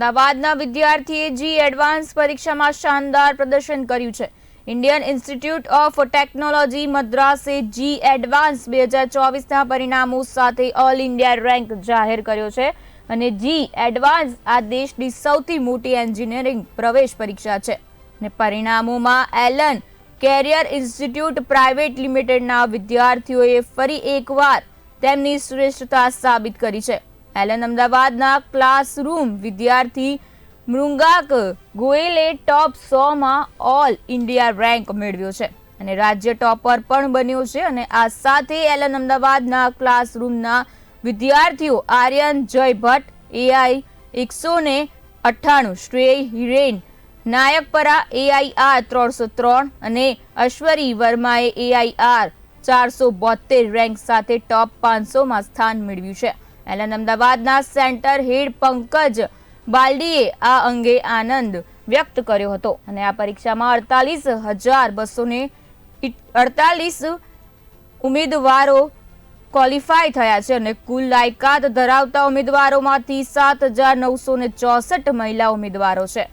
અમદાવાદના વિદ્યાર્થીએ જી એડવાન્સ પરીક્ષામાં શાનદાર પ્રદર્શન કર્યું છે. ઇન્ડિયન ઇન્સ્ટિટ્યૂટ ઓફ ટેકનોલોજી મદ્રાસે જી એડવાન્સ બે હજાર ચોવીસના પરિણામો સાથે ઓલ ઇન્ડિયા રેન્ક જાહેર કર્યો છે અને જી એડવાન્સ આ દેશની સૌથી મોટી એન્જિનિયરિંગ પ્રવેશ પરીક્ષા છે. અને પરિણામોમાં એલન કેરિયર ઇન્સ્ટિટ્યૂટ પ્રાઇવેટ લિમિટેડના વિદ્યાર્થીઓએ ફરી એકવાર તેમની શ્રેષ્ઠતા સાબિત કરી છે. એલન અમદાવાદના ક્લાસરૂમ વિદ્યાર્થી મૃંગાક ગોયલે ટોપ સોમાં ઓલ ઇન્ડિયા રેન્ક મેળવ્યો છે અને રાજ્ય ટોપર પણ બન્યો છે અને આ સાથે એલન અમદાવાદના ક્લાસરૂમના વિદ્યાર્થીઓ આર્યન જય ભટ્ટ એઆઈ એકસો ને અઠ્ઠાણું, શ્રેય હિરેન, નાયકપરા એઆઈઆર ત્રણસો ત્રણ અને અશ્વરી વર્માએ એઆઈઆર ચારસો બોતેર રેન્ક સાથે ટોપ પાંચસોમાં સ્થાન મેળવ્યું છે. એલન અમદાવાદના સેન્ટર હેડ પંકજ બાલડીએ આ અંગે આનંદ વ્યક્ત કર્યો હતો. અને આ પરીક્ષામાં અડતાલીસ હજાર બસો ને અડતાલીસ ઉમેદવારો ક્વોલિફાય થયા છે અને કુલ લાયકાત ધરાવતા ઉમેદવારોમાંથી સાત હજાર નવસો ચોસઠ મહિલા ઉમેદવારો છે.